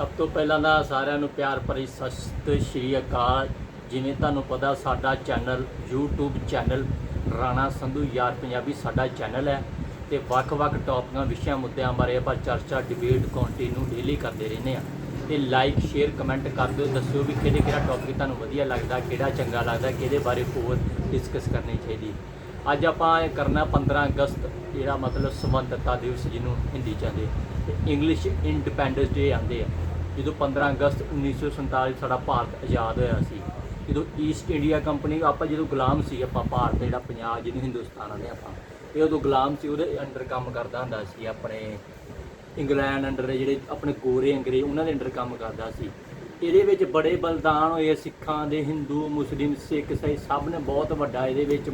ਸਭ ਤੋਂ ਪਹਿਲਾਂ ਤਾਂ ਸਾਰਿਆਂ ਨੂੰ ਪਿਆਰ ਭਰੀ ਸਤਿ ਸ਼੍ਰੀ ਅਕਾਲ। ਜਿਵੇਂ ਤੁਹਾਨੂੰ ਪਤਾ, ਸਾਡਾ channel YouTube channel Rana Sandhu ਯਾਰ ਪੰਜਾਬੀ ਸਾਡਾ ਚੈਨਲ ਹੈ ਤੇ ਵੱਖ-ਵੱਖ ਟੌਪਿਕਾਂ ਵਿਸ਼ਿਆਂ, ਮੁੱਦਿਆਂ ਬਾਰੇ ਆਪਾਂ ਚਰਚਾ ਡਿਬੇਟ ਕੰਟੀਨਿਊ ਡੇਲੀ ਕਰਦੇ ਰਹਿੰਦੇ ਆ ਤੇ ਲਾਈਕ ਸ਼ੇਅਰ ਕਮੈਂਟ ਕਰ ਦਿਓ, ਦੱਸਿਓ ਵੀ ਕਿਹੜੇ ਕਿਹੜਾ ਟੌਪਿਕ ਤੁਹਾਨੂੰ ਵਧੀਆ ਲੱਗਦਾ, ਕਿਹੜਾ ਚੰਗਾ ਲੱਗਦਾ, ਕਿਹਦੇ ਬਾਰੇ ਹੋਰ ਡਿਸਕਸ ਕਰਨੀ ਚਾਹੀਦੀ। ਅੱਜ ਆਪਾਂ ਇਹ ਕਰਨਾ 15 ਅਗਸਤ, ਜਿਹੜਾ ਮਤਲਬ ਸੁਤੰਤਰਤਾ ਦਿਵਸ ਜਿਹਨੂੰ ਹਿੰਦੀ ਚ ਆਂਦੇ ਤੇ ਇੰਗਲਿਸ਼ ਇੰਡੀਪੈਂਡੈਂਸ ਡੇ ਆਂਦੇ ਆ। ਜਦੋਂ 15 ਅਗਸਤ 1947 ਸਾਡਾ ਭਾਰਤ ਆਜ਼ਾਦ ਹੋਇਆ ਸੀ, ਜਦੋਂ ਈਸਟ ਇੰਡੀਆ ਕੰਪਨੀ ਆਪਾਂ ਜਦੋਂ ਗੁਲਾਮ ਸੀ, ਆਪਾਂ ਭਾਰਤ ਜਿਹੜਾ ਪੰਜਾਬ, ਜਿਹਨੂੰ ਹਿੰਦੁਸਤਾਨ ਆਂਦੇ ਆਪਾਂ, ਇਹ ਉਦੋਂ ਗੁਲਾਮ ਸੀ, ਉਹਦੇ ਅੰਡਰ ਕੰਮ ਕਰਦਾ ਹੁੰਦਾ ਸੀ, ਆਪਣੇ ਇੰਗਲੈਂਡ ਅੰਡਰ ਜਿਹੜੇ ਆਪਣੇ ਗੋਰੇ ਅੰਗਰੇਜ਼, ਉਹਨਾਂ ਦੇ ਅੰਡਰ ਕੰਮ ਕਰਦਾ ਸੀ। ਇਹਦੇ ਵਿੱਚ ਬੜੇ ਬਲਿਦਾਨ ਹੋਏ ਸਿੱਖਾਂ ਦੇ, ਹਿੰਦੂ, ਮੁਸਲਿਮ, ਸਿੱਖ ਇਸਾਈ ਸਭ ਨੇ ਬਹੁਤ ਵੱਡਾ ਇਹਦੇ ਵਿੱਚ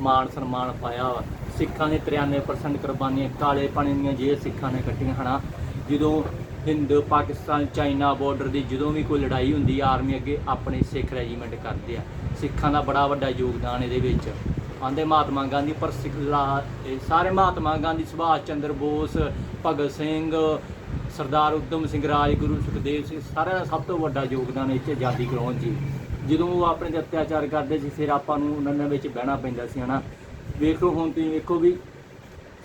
ਮਾਣ ਸਨਮਾਨ ਪਾਇਆ ਵਾ। ਸਿੱਖਾਂ ਦੇ 93% ਕੁਰਬਾਨੀਆਂ ਕਾਲੇ ਪਾਣੀ ਦੀਆਂ ਜੇ ਸਿੱਖਾਂ ਨੇ ਕੱਟੀਆਂ, ਹਨਾ। ਜਦੋਂ ਹਿੰਦ, ਪਾਕਿਸਤਾਨ, ਚਾਈਨਾ ਬਾਰਡਰ ਦੀ ਜਦੋਂ ਵੀ ਕੋਈ ਲੜਾਈ ਹੁੰਦੀ ਆ ਆਰਮੀ ਅੱਗੇ ਆਪਣੇ ਸਿੱਖ ਰੈਜੀਮੈਂਟ ਕਰਦੇ ਆ। ਸਿੱਖਾਂ ਦਾ ਬੜਾ ਵੱਡਾ ਯੋਗਦਾਨ ਇਹਦੇ ਵਿੱਚ। ਆਂਦੇ ਮਹਾਤਮਾ ਗਾਂਧੀ, ਪਰ ਸਿੱਖਲਾ ਇਹ ਸਾਰੇ ਮਹਾਤਮਾ ਗਾਂਧੀ, ਸੁਭਾਸ਼ ਚੰਦਰ ਬੋਸ, ਭਗਤ ਸਿੰਘ, ਸਰਦਾਰ ਉਦਮ ਸਿੰਘ ਰਾਜਗੁਰੂ ਸੁਖਦੇਵ ਸਿੰਘ, ਸਾਰਿਆਂ ਦਾ ਸਭ ਤੋਂ ਵੱਡਾ ਯੋਗਦਾਨ ਇਹ 'ਚ ਆਜ਼ਾਦੀ ਕਰਾਉਣ ਜੀ। ਜਦੋਂ ਉਹ ਆਪਣੇ ਤੇ ਅਤਿਆਚਾਰ ਕਰਦੇ ਸੀ, ਫਿਰ ਆਪਾਂ ਨੂੰ ਉਹਨਾਂ ਦੇ ਵਿੱਚ ਬਹਿਣਾ ਪੈਂਦਾ ਸੀ, ਹਨਾ। ਵੇਖੋ ਹੁਣ ਤੁਸੀਂ ਵੇਖੋ ਵੀ